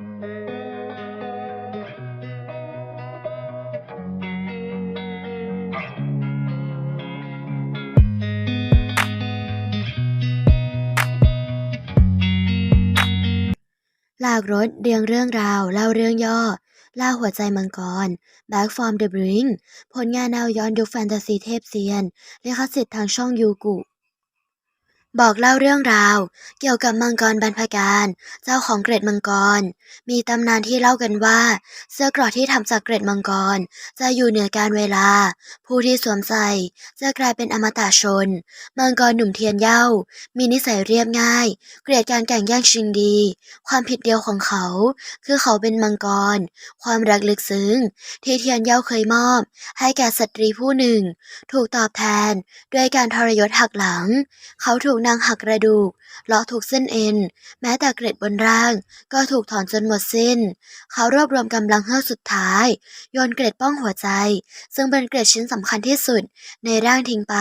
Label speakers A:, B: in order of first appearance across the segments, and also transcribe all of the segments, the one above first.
A: หลากรถเรียงเรื่องราว เล่าเรื่องย่อ ล่าหัวใจมังกร Back from the Brink ผลงานแนวย้อนยุคแฟนตาซีเทพเซียนลิขสิทธิ์ทางช่องยูกุ บอกเล่าเรื่องราว เกี่ยวกับมังกรบรรพการ เจ้าของเกร็ดมังกร มีตำนานที่เล่ากันว่า เสื้อกราะที่ทำจากเกร็ดมังกร จะอยู่เหนือการเวลา ผู้ที่สวมใส่จะกลายเป็นอมตะชน มังกรหนุ่มเทียนเย้ามีนิสัยเรียบง่าย เกลียดการแข่งแย่งชิงดี ความผิดเดียวของเขา คือเขาเป็นมังกร ความรักลึกซึ้งที่เทียนเย้าเคยมอบ ให้แก่สตรีผู้หนึ่ง ถูกตอบแทนด้วยการทรยศหักหลัง เขาถูกนางหักกระดูกเลาะถูกเส้นเอ็น แม้แต่เกร็ดบนร่าง ก็ถูกถอนจนหมดสิ้น เขารวบรวมกำลังเฮือกสุดท้าย โยนเกร็ดป้องหัวใจ ซึ่งเป็นเกร็ดชิ้นสำคัญที่สุดในร่างทิ้งไป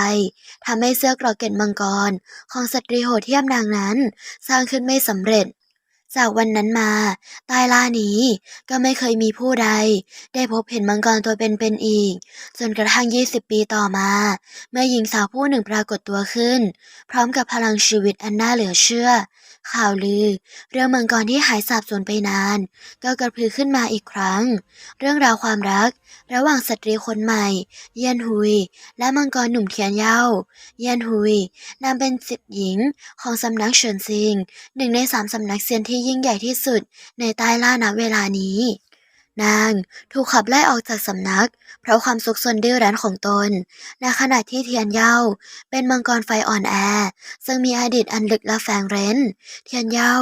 A: ทำให้เสื้อเกราะเกร็ดมังกร ของสตรีโหดเทียมนางนั้น สร้างขึ้นไม่สำเร็จ จากวันนั้นมาใต้ล่านี้ก็ไม่เคยมีผู้ใด ได้พบเห็นมังกรตัวเป็นๆอีก จนกระทั่ง 20 ปีต่อมา เมื่อหญิงสาวผู้หนึ่งปรากฏตัวขึ้น พร้อมกับพลังชีวิตอันน่าเหลือเชื่อ ข่าวลือ เรื่องมังกรที่หายสาบสูญไปนาน ก็กระพือขึ้นมาอีกครั้ง เรื่องราวความรัก ระหว่างสตรีคนใหม่ เยียนฮุย และมังกรหนุ่มเทียนเย้าเยียนฮุยนางเป็นสิทธิหญิงของสำนักเฉินซิงหนึ่งในสามสำนักเซียนที่ยิ่งใหญ่ที่สุดในใต้ล่าณเวลานี้ นางถูกขับไล่ออกจากสำนัก เพราะความซุกซนดื้อรั้นของตน ในขณะที่เทียนเย้าเป็นมังกรไฟอ่อนแอ ซึ่งมีอดีตอันลึกและแฝงเร้น เทียนเย้า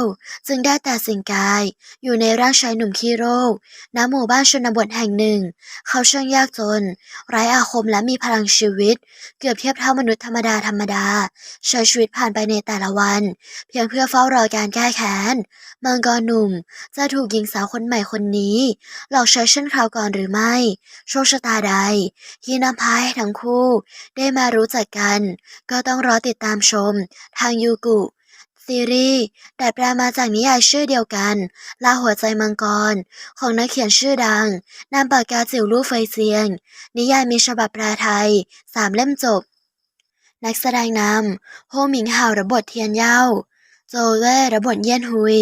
A: จึงได้แต่สิงกาย อยู่ในร่างชายหนุ่มขี้โรคณหมู่บ้านชนบทแห่งหนึ่ง เขาช่างยากจน ไร้อาคมและมีพลังชีวิต เกือบเทียบเท่ามนุษย์ธรรมดาธรรมดา ใช้ชีวิตผ่านไปในแต่ละวัน เพียงเพื่อเฝ้ารอการแก้แค้น มังกรหนุ่มจะถูกหญิงสาวคนใหม่คนนี้หลอกใช้เช่นคราวก่อนหรือไม่ โชคชะตาใด ที่นำพาให้ทั้งคู่ ได้มารู้จักกัน ก็ต้องรอติดตามชม ทางยูกุซีรีส์ดัดแปลมาจากนิยายชื่อเดียวกัน ลาหัวใจมังกร ของนักเขียนชื่อดัง นามปากกาจิ๋วลู่เฟยเซียง นิยายมีฉบับแปลไทยสามเล่มจบ นักแสดงนำโฮหมิงห่าวรับบทเทียนเย้าโจเว่รับบทเยี่ยนฮุย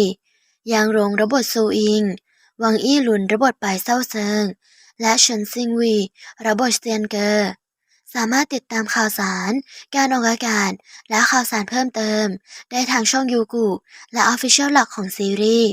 A: ยางรงรับบทซูอิง วังอี้หลุนรับบทปายเศร้าเซิง และเฉินซิงวีรับบทเซียนเกอร์สามารถติดตามข่าวสาร การออกอากาศ และข่าวสารเพิ่มเติม ได้ทางช่องยูกูและออฟฟิเชียลหลักของซีรีส์